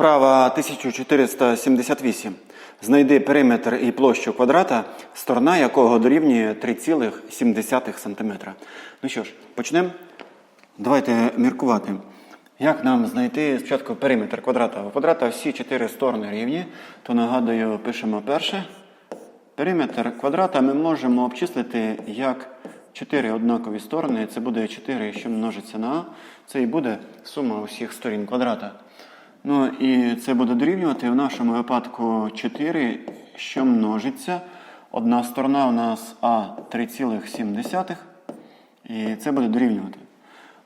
Вправа 1478. Знайди периметр і площу квадрата, сторона якого дорівнює 3,7 см. Ну що ж, почнемо. Давайте міркувати. Як нам знайти спочатку периметр квадрата? У квадрата всі чотири сторони рівні, то нагадую, пишемо перше. Периметр квадрата ми можемо обчислити як 4 однакові сторони. Це буде 4, що множиться на А. Це і буде сума усіх сторін квадрата. Ну і це буде дорівнювати в нашому випадку 4, що множиться. Одна сторона у нас А 3,7. І це буде дорівнювати.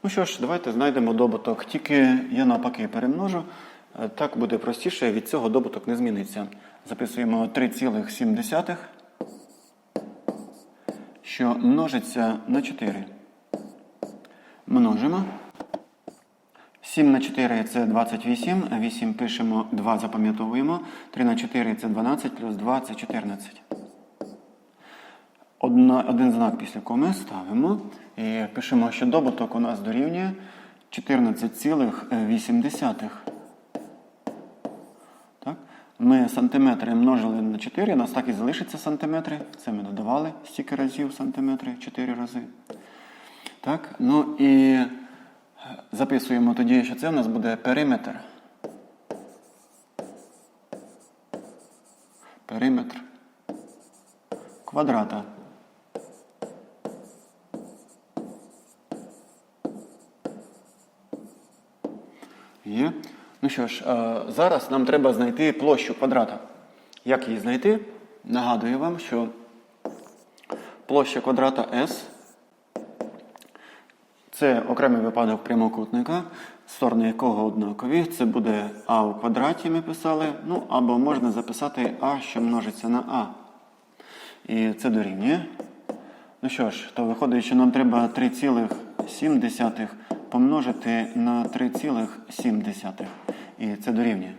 Ну що ж, давайте знайдемо добуток. Тільки я навпаки перемножу. Е, Так буде простіше, від цього добуток не зміниться. Записуємо 3,7, що множиться на 4. Множимо. 7 на 4 це 28, 8 пишемо, 2 запам'ятовуємо. 3 на 4 це 12, плюс 2 це 14. Одна, один знак після коми ставимо і пишемо, що добуток у нас дорівнює 14,8. Так? Ми сантиметри множили на 4, у нас так і залишиться сантиметри. Це ми додавали стільки разів сантиметри, 4 рази. Так? Ну і записуємо тоді, що це у нас буде периметр. Периметр квадрата. Є. Ну що ж, е, зараз нам треба знайти площу квадрата. Як її знайти? Нагадую вам, що площа квадрата S це окремий випадок прямокутника, сторони якого однакові. Це буде А у квадраті ми писали. Ну, або можна записати А, що множиться на А. І це дорівнює. Ну що ж, то виходить, що нам треба 3,7 помножити на 3,7. І це дорівнює.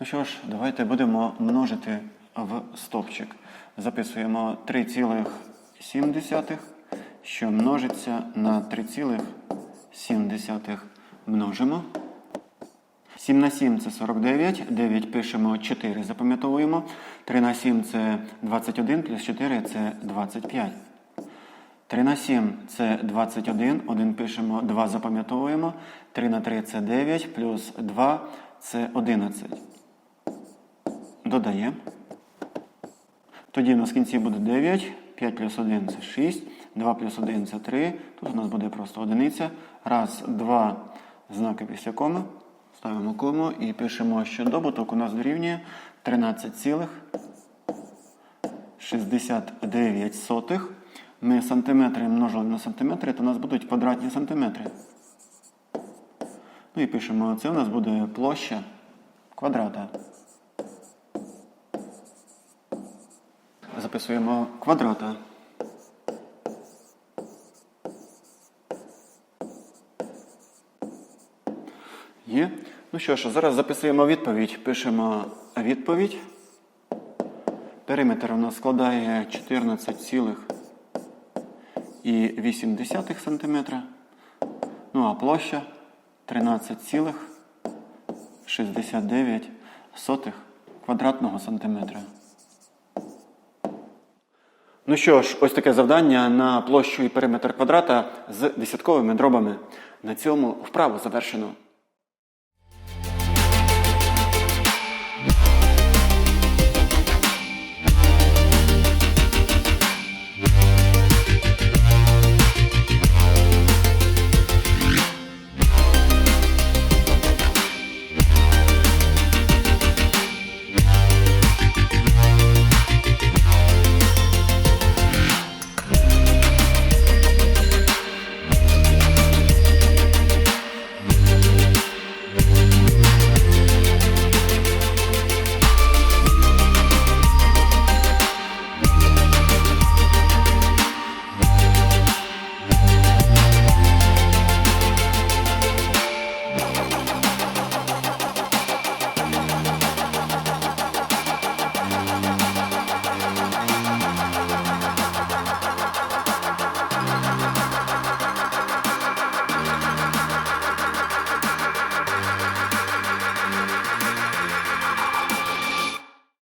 Ну що ж, давайте будемо множити в стовпчик. Записуємо 3,7, що множиться на 3,7. Множимо. 7 на 7 це 49, 9 пишемо 4, запам'ятовуємо. 3 на 7 це 21, плюс 4 це 25. 3 на 7 це 21, 1 пишемо, 2 запам'ятовуємо. 3 на 3 це 9, плюс 2 це 11. Додаємо. Тоді у нас в кінці буде 9, 5 плюс 1 це 6, 2 плюс 1 це 3. Тут у нас буде просто одиниця. Раз, два знаки після коми. Ставимо кому і пишемо, що добуток у нас дорівнює 13,69. Ми сантиметри множили на сантиметри, то у нас будуть квадратні сантиметри. Ну і пишемо, це у нас буде площа квадрата. Записуємо квадрата. Є. Ну що ж, зараз записуємо відповідь. Пишемо відповідь. Периметр у нас складає 14,8 см. Ну а площа 13,69 квадратного сантиметра. Ну що ж, ось таке завдання на площу і периметр квадрата з десятковими дробами. На цьому вправу завершено.